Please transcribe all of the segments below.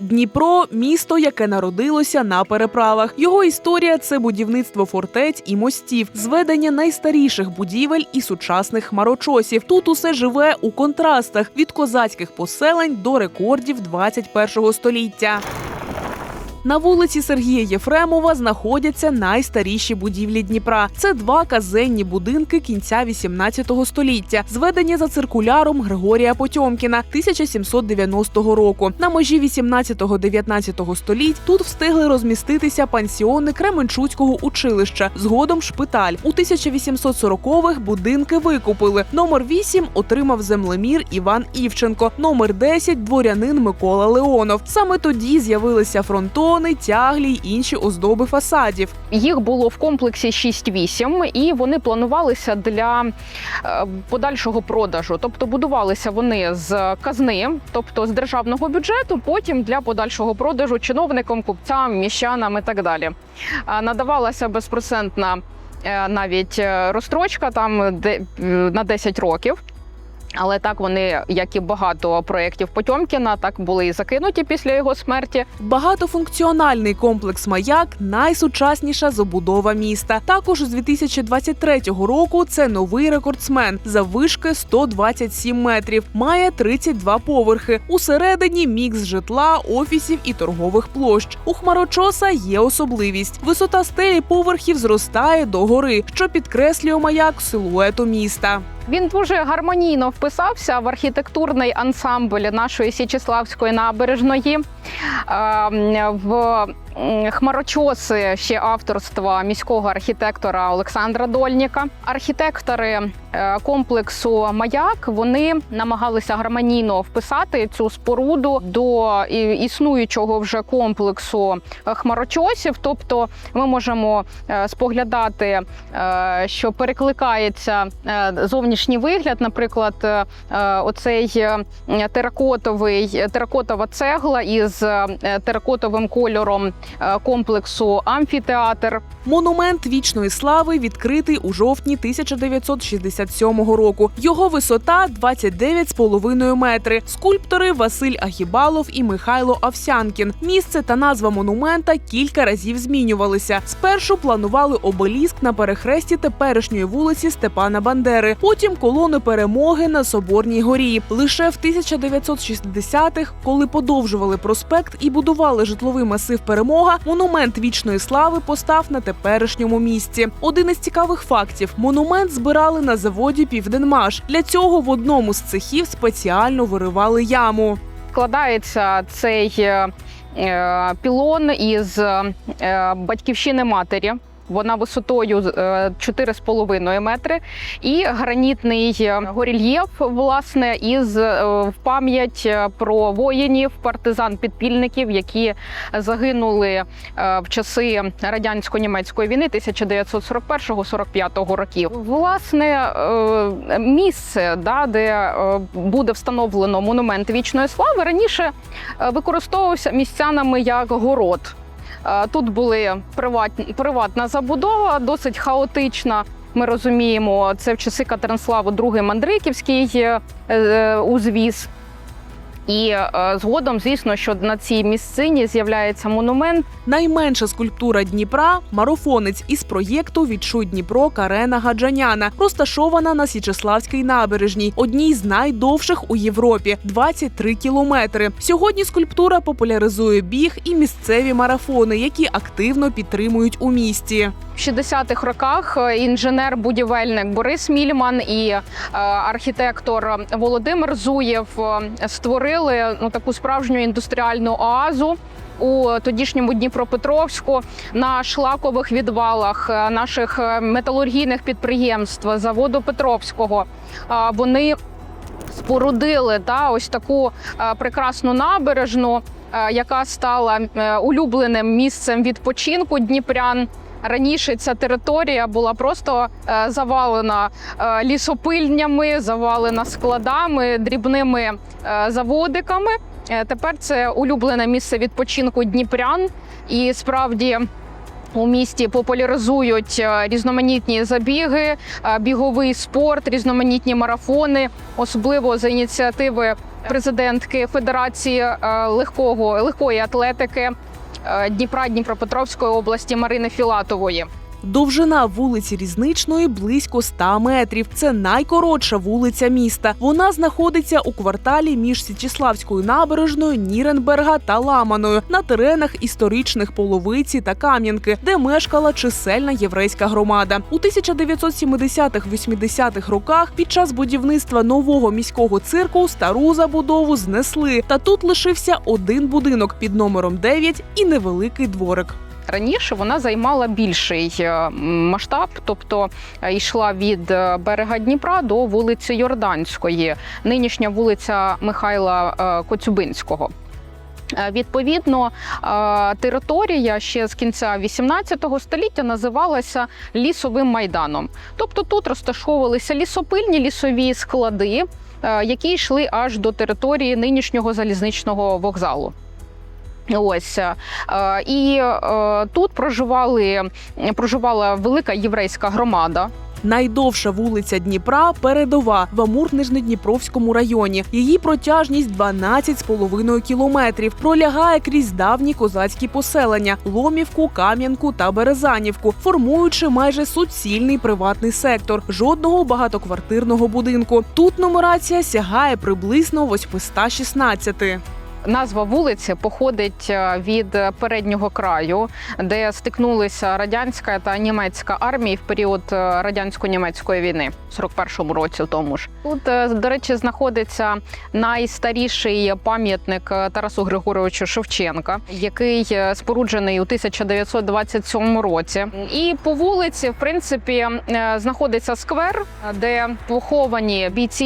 Дніпро місто, яке народилося на переправах. Його історія це будівництво фортець і мостів, зведення найстаріших будівель і сучасних хмарочосів. Тут усе живе у контрастах від козацьких поселень до рекордів 21 століття. На вулиці Сергія Єфремова знаходяться найстаріші будівлі Дніпра. Це два казенні будинки кінця 18 століття, зведені за циркуляром Григорія Потьомкіна 1790 року. На межі 18-19 століть тут встигли розміститися пансіони Кременчуцького училища, згодом шпиталь. У 1840-х будинки викупили. Номер 8 отримав землемір Іван Івченко, номер 10 – дворянин Микола Леонов. Саме тоді з'явилися фронтони, тяглі й інші оздоби фасадів. Їх було в комплексі 6-8, і вони планувалися для е, подальшого продажу. Тобто будувалися вони з казни, тобто з державного бюджету, потім для подальшого продажу чиновникам, купцям, міщанам і так далі. Надавалася безпроцентна е, навіть е, розстрочка там на 10 років. Але так вони, як і багато проєктів Потьомкіна, так були і закинуті після його смерті. Багатофункціональний комплекс Маяк найсучасніша забудова міста. Також з 2023 року це новий рекордсмен заввишки 127 метрів. Має 32 поверхи. Усередині мікс житла, офісів і торгових площ. У хмарочоса є особливість. Висота стелі поверхів зростає до гори, що підкреслює маяк силуету міста. Він дуже гармонійно вписався в архітектурний ансамбль нашої Січеславської набережної. Е, В хмарочоси ще авторства міського архітектора Олександра Дольніка. Архітектори е, комплексу Маяк вони намагалися гармонійно вписати цю споруду до існуючого вже комплексу е, хмарочосів. Тобто ми можемо е, споглядати, що перекликається зовнішній вигляд, наприклад, оцей теракотовий теракотова цегла із теракотовим кольором комплексу амфітеатр. Монумент вічної слави відкритий у жовтні 1967 року. Його висота 29,5 метри. Скульптори Василь Агібалов і Михайло Овсянкін. Місце та назва монумента кілька разів змінювалися. Спершу планували обеліск на перехресті теперішньої вулиці Степана Бандери. Потім колони перемоги на Соборній горі. Лише в 1960-х, коли подовжували проспект і будували житловий масив Перемога, монумент вічної слави постав на теперішньому місці. Один із цікавих фактів: монумент збирали на заводі Південмаш. Для цього в одному з цехів спеціально виривали яму. Складається цей е, е, пілон із е, батьківщини матері. Вона висотою е, 4,5 метри, і гранітний е, горільєф, власне, із е, в пам'ять е, про воїнів, партизан-підпільників, які загинули е, в часи радянсько-німецької війни 1941-45 років. Власне, е, місце, да, де е, буде встановлено монумент вічної слави, раніше е, використовувався містянами як город. Е, Тут були приватні, приватна забудова, досить хаотична. Ми розуміємо, це в часи Катеринславу II Мандриківський е, е, узвіз. І е, згодом, звісно, що на цій місцині з'являється монумент. Найменша скульптура Дніпра марафонець із проєкту Відчуй Дніпро Карена Гаджаняна, розташована на Січеславській набережній, одній з найдовших у Європі 23 кілометри. Сьогодні скульптура популяризує біг і місцеві марафони, які активно підтримують у місті. В 60-х роках е, інженер-будівельник Борис Мільман і е, архітектор Володимир Зуєв е, створили ну таку справжню індустріальну оазу. У тодішньому Дніпропетровську на шлакових відвалах е, наших е, металургійних підприємств заводу Петровського вони спорудили та ось таку е, прекрасну набережну, яка стала улюбленим місцем відпочинку дніпрян. Раніше ця територія була просто е, завалена е, лісопильнями, завалена складами, дрібними е, заводиками. Тепер це улюблене місце відпочинку дніпрян, і справді у місті популяризують різноманітні забіги, біговий спорт, різноманітні марафони, особливо за ініціативи президентки Федерації легкого легкої атлетики Дніпра Дніпропетровської області Марини Філатової. Довжина вулиці Різничної близько 100 метрів. Це найкоротша вулиця міста. Вона знаходиться у кварталі між Січіславською набережною, Ніренберга та Ламаною на теренах історичних половиці та Кам'янки, де мешкала чисельна єврейська громада. У 1970-80-х роках під час будівництва нового міського цирку стару забудову знесли. Та тут лишився один будинок під номером 9 і невеликий дворик. Раніше вона займала більший е, масштаб, тобто е, йшла від е, берега Дніпра до вулиці Йорданської, нинішня вулиця Михайла Коцюбинського. Відповідно, територія ще з кінця 18 століття називалася лісовим майданом. Тобто тут розташовувалися лісопильні лісові склади, які йшли аж до території нинішнього залізничного вокзалу. Ось е, і е, тут проживали проживала велика єврейська громада. Найдовша вулиця Дніпра передова в Амур-Нижньодніпровському районі. Її протяжність 12,5 кілометрів. Пролягає крізь давні козацькі поселення Ломівку, Кам'янку та Березанівку, формуючи майже суцільний приватний сектор, жодного багатоквартирного будинку. Тут нумерація сягає приблизно 816. Назва вулиці походить е, від переднього краю, де стикнулися радянська та німецька армії в період е, радянсько-німецької війни в 41-му році. Тому ж тут, е, до речі, знаходиться найстаріший пам'ятник Тарасу Григоровичу Шевченка, який споруджений у 1927 році. І по вулиці, в принципі, знаходиться сквер, де поховані бійці,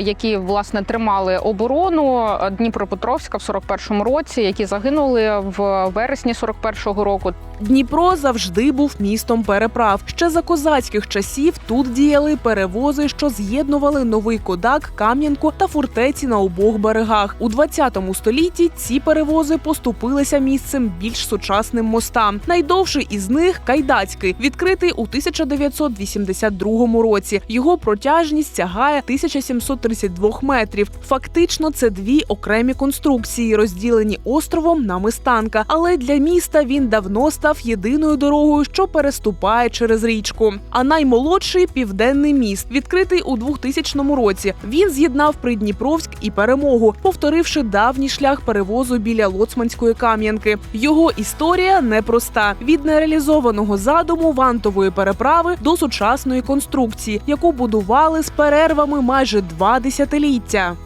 які власне тримали оборону Дніпропетровська в 41-му році, які загинули в вересні 41-го року. Дніпро завжди був містом переправ. Ще за козацьких часів тут діяли перевози, що з'єднували новий кодак, Кам'янку та фортеці на обох берегах. У 20 столітті ці перевози поступилися місцем більш сучасним мостам. Найдовший із них кайдацький, відкритий у 1982 році. Його протяжність сягає 1732 метрів. Фактично, це дві окремі конструкції, розділені островом на мистанка. Але для міста він давно став єдиною дорогою, що переступає через річку. А наймолодший південний міст, відкритий у 2000 році. Він з'єднав Придніпровськ і перемогу, повторивши давній шлях перевозу біля Лоцманської кам'янки. Його історія непроста: від нереалізованого задуму вантової переправи до сучасної конструкції, яку будували з перервами майже два десятиліття.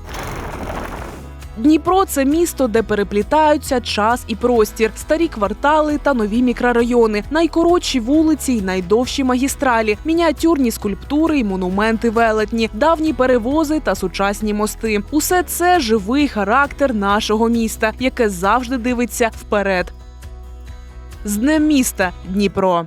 Дніпро це місто, де переплітаються час і простір, старі квартали та нові мікрорайони, найкоротші вулиці й найдовші магістралі, мініатюрні скульптури й монументи велетні, давні перевози та сучасні мости. Усе це живий характер нашого міста, яке завжди дивиться вперед. З днем міста Дніпро.